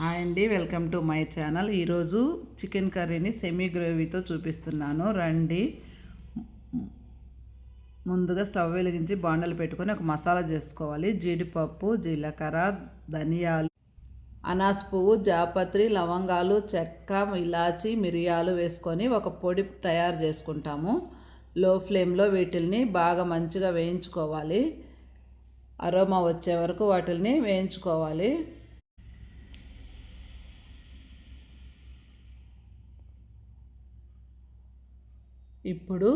Hi అండి welcome to my channel. ఈరోజు chicken కర్రీని సెమీ గ్రేవీతో చూపిస్తున్నాను. రండి. ముందుగా స్టవ్ వెలిగించి బాండలు పెట్టుకొని ఒక మసాలా చేసుకోవాలి. జీడిపప్పు జీలకర్ర ధనియాలు అనాస్ పువ్వు జాపత్రి లవంగాలు చెక్క ఇలాచి మిరియాలు వేసుకొని ఒక పొడి తయారు చేసుకుంటాము. లో ఫ్లేమ్లో వీటిల్ని బాగా మంచిగా వేయించుకోవాలి. అరోమా వచ్చే వరకు వాటిల్ని వేయించుకోవాలి. ఇప్పుడు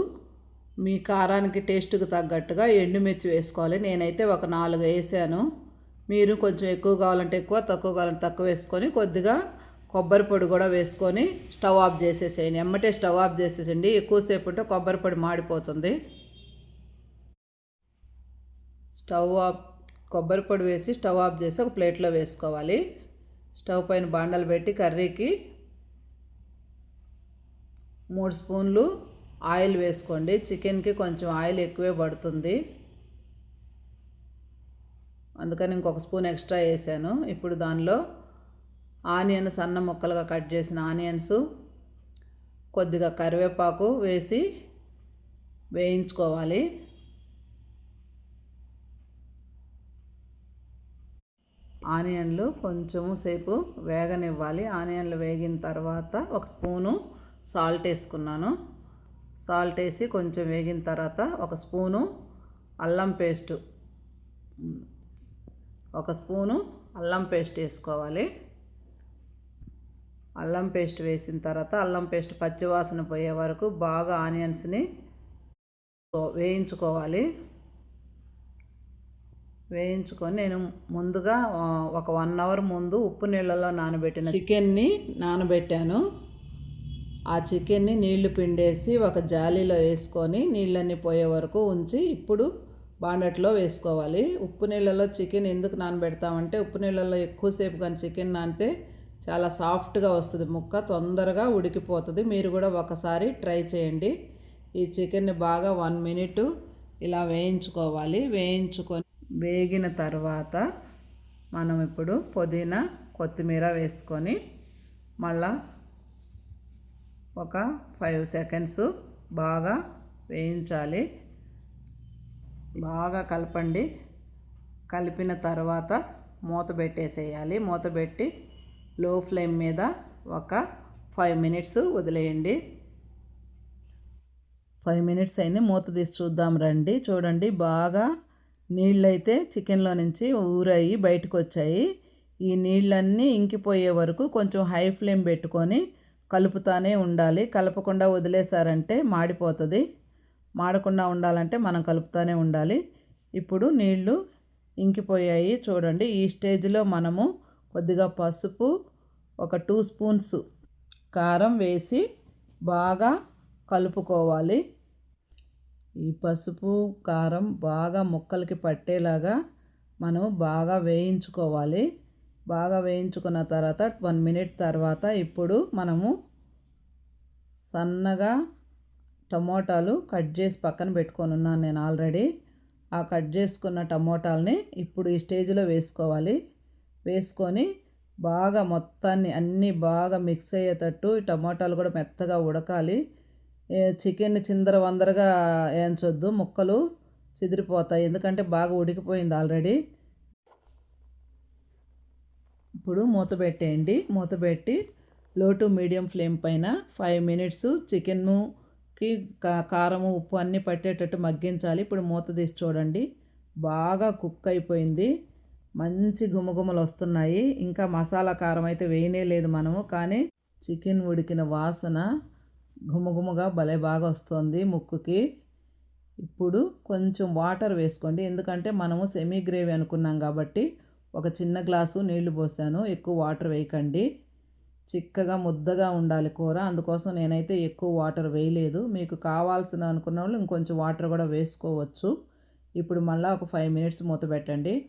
మీ కారానికి టేస్ట్కి తగ్గట్టుగా ఎండుమిర్చి వేసుకోవాలి. నేనైతే ఒక నాలుగు వేసాను. మీరు కొంచెం ఎక్కువ కావాలంటే ఎక్కువ తక్కువ కావాలంటే తక్కువ వేసుకొని కొద్దిగా కొబ్బరి పొడి కూడా వేసుకొని స్టవ్ ఆఫ్ చేసేసేయండి. ఎమ్మటే స్టవ్ ఆఫ్ చేసేసండి ఎక్కువసేపు ఉంటే కొబ్బరి పొడి మాడిపోతుంది. స్టవ్ ఆఫ్ కొబ్బరి పొడి వేసి స్టవ్ ఆఫ్ చేసి ఒక ప్లేట్లో వేసుకోవాలి. స్టవ్ పైన బాండలు పెట్టి కర్రీకి మూడు స్పూన్లు ఆయిల్ వేసుకోండి. చికెన్కి కొంచెం ఆయిల్ ఎక్కువే పడుతుంది. అందుకని ఇంకొక స్పూన్ ఎక్స్ట్రా వేసాను. ఇప్పుడు దానిలో ఆనియన్ సన్న ముక్కలుగా కట్ చేసిన ఆనియన్స్ కొద్దిగా కరివేపాకు వేసి వేయించుకోవాలి. ఆనియన్లు కొంచెం సేపు వేగనివ్వాలి. ఆనియన్లు వేగిన తర్వాత ఒక స్పూను సాల్ట్ వేసుకున్నాను. సాల్ట్ వేసి కొంచెం వేగిన తర్వాత ఒక స్పూను అల్లం పేస్టు. ఒక స్పూను అల్లం పేస్ట్ వేసుకోవాలి. అల్లం పేస్ట్ వేసిన తర్వాత అల్లం పేస్ట్ పచ్చివాసన పోయే వరకు బాగా ఆనియన్స్ని వేయించుకోవాలి. వేయించుకొని నేను ముందుగా ఒక వన్ అవర్ ముందు ఉప్పు నీళ్ళలో నానబెట్టిన చికెన్ని నానబెట్టాను. ఆ చికెన్ని నీళ్ళు పిండేసి ఒక జాలీలో వేసుకొని నీళ్ళన్నీ పోయే వరకు ఉంచి ఇప్పుడు బాండట్లో వేసుకోవాలి. ఉప్పు నీళ్ళలో చికెన్ ఎందుకు నానబెడతామంటే ఉప్పు నీళ్ళలో ఎక్కువసేపు కానీ చికెన్ నానితే చాలా సాఫ్ట్గా వస్తుంది. ముక్క తొందరగా ఉడికిపోతుంది. మీరు కూడా ఒకసారి ట్రై చేయండి. ఈ చికెన్ని బాగా వన్ మినిట్ ఇలా వేయించుకోవాలి. వేయించుకొని వేగిన తర్వాత మనం ఇప్పుడు పుదీనా కొత్తిమీర వేసుకొని మళ్ళా ఒక ఫైవ్ సెకండ్స్ బాగా వేయించాలి. బాగా కలపండి. కలిపిన తర్వాత మూత పెట్టేసేయాలి. మూత పెట్టి లో ఫ్లేమ్ మీద ఒక ఫైవ్ మినిట్స్ వదిలేయండి. ఫైవ్ మినిట్స్ అయింది. మూత తీసి చూద్దాం రండి. చూడండి బాగా నీళ్ళైతే చికెన్లో నుంచి ఊరాయి బయటకు వచ్చాయి ఈ నీళ్ళన్నీ ఇంకిపోయే వరకు కొంచెం హై ఫ్లేమ్ పెట్టుకొని కలుపుతానే ఉండాలి. కలపకుండా వదిలేశారంటే మాడిపోతుంది. మాడకుండా ఉండాలంటే మనం కలుపుతానే ఉండాలి. ఇప్పుడు నీళ్ళు ఇంకిపోయాయి చూడండి. ఈ స్టేజ్లో మనము కొద్దిగా పసుపు ఒక టూ స్పూన్స్ కారం వేసి బాగా కలుపుకోవాలి. ఈ పసుపు కారం బాగా ముక్కలకి పట్టేలాగా మనం బాగా వేయించుకోవాలి. బాగా వేయించుకున్న తర్వాత వన్ మినిట్ తర్వాత ఇప్పుడు మనము సన్నగా టమోటాలు కట్ చేసి పక్కన పెట్టుకొని ఉన్నాను నేను ఆల్రెడీ. ఆ కట్ చేసుకున్న టమోటాలని ఇప్పుడు ఈ స్టేజ్లో వేసుకోవాలి. వేసుకొని బాగా మొత్తాన్ని అన్నీ బాగా మిక్స్ అయ్యేటట్టు ఈ టమోటాలు కూడా మెత్తగా ఉడకాలి. చికెన్ చిందర వందరగా వేయించొద్దు ముక్కలు చెదిరిపోతాయి. ఎందుకంటే బాగా ఉడికిపోయింది ఆల్రెడీ. ఇప్పుడు మూత పెట్టేయండి. మూత పెట్టి లో టు మీడియం ఫ్లేమ్ పైన ఫైవ్ మినిట్స్ చికెన్కి కారము ఉప్పు అన్నీ పట్టేటట్టు మగ్గించాలి. ఇప్పుడు మూత తీసి చూడండి. బాగా కుక్ అయిపోయింది. మంచి గుమగుమలు వస్తున్నాయి. ఇంకా మసాలా కారం అయితే వేయనే లేదు మనము కానీ చికెన్ ఉడికిన వాసన గుమగుమగా భలే బాగా వస్తుంది ముక్కుకి. ఇప్పుడు కొంచెం వాటర్ వేసుకోండి. ఎందుకంటే మనము సెమీ గ్రేవీ అనుకున్నాం కాబట్టి ఒక చిన్న గ్లాసు నీళ్ళు పోసాను. ఎక్కువ వాటర్ వేయకండి. చిక్కగా ముద్దగా ఉండాలి కూర. అందుకోసం నేనైతే ఎక్కువ వాటర్ వేయలేదు. మీకు కావాల్సిన అనుకున్న వాళ్ళు ఇంకొంచెం వాటర్ కూడా వేసుకోవచ్చు. ఇప్పుడు మళ్ళీ ఒక ఫైవ్ మినిట్స్ మూత పెట్టండి.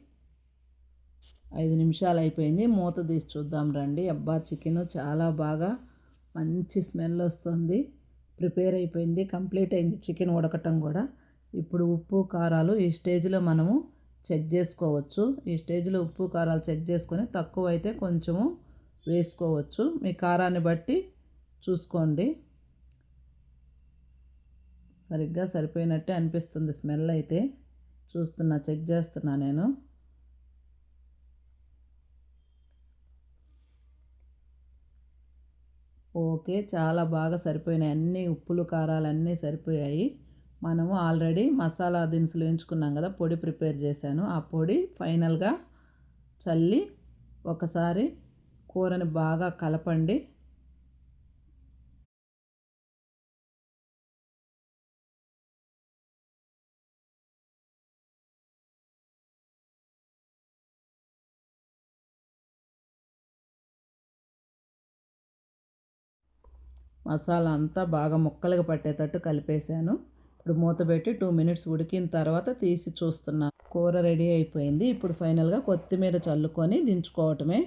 ఐదు నిమిషాలు అయిపోయింది. మూత తీసి చూద్దాం రండి. అబ్బా చికెన్ చాలా బాగా మంచి స్మెల్ వస్తుంది. ప్రిపేర్ అయిపోయింది. కంప్లీట్ అయింది చికెన్ ఉడకటం కూడా. ఇప్పుడు ఉప్పు కారాలు ఈ స్టేజ్లో మనము చెక్ చేసుకోవచ్చు. ఈ స్టేజ్లో ఉప్పు కారాలు చెక్ చేసుకొని తక్కువ అయితే కొంచెము వేసుకోవచ్చు. మీ కారాన్ని బట్టి చూసుకోండి. సరిగ్గా సరిపోయినట్టే అనిపిస్తుంది స్మెల్ అయితే. చూస్తున్నా చెక్ చేస్తున్నా నేను. ఓకే చాలా బాగా సరిపోయినాయి. అన్నీ ఉప్పులు కారాలు అన్నీ సరిపోయాయి. మనము ఆల్రెడీ మసాలా దినుసులు వేయించుకున్నాం కదా పొడి ప్రిపేర్ చేశాను. ఆ పొడి ఫైనల్గా చల్లి ఒకసారి కూరని బాగా కలపండి. మసాలా అంతా బాగా ముక్కలుగా పట్టేటట్టు కలిపేశాను. ఇప్పుడు మూత పెట్టి టూ మినిట్స్ ఉడికిన తర్వాత తీసి చూస్తున్నాను కూర రెడీ అయిపోయింది. ఇప్పుడు ఫైనల్గా కొత్తిమీర చల్లుకొని దించుకోవటమే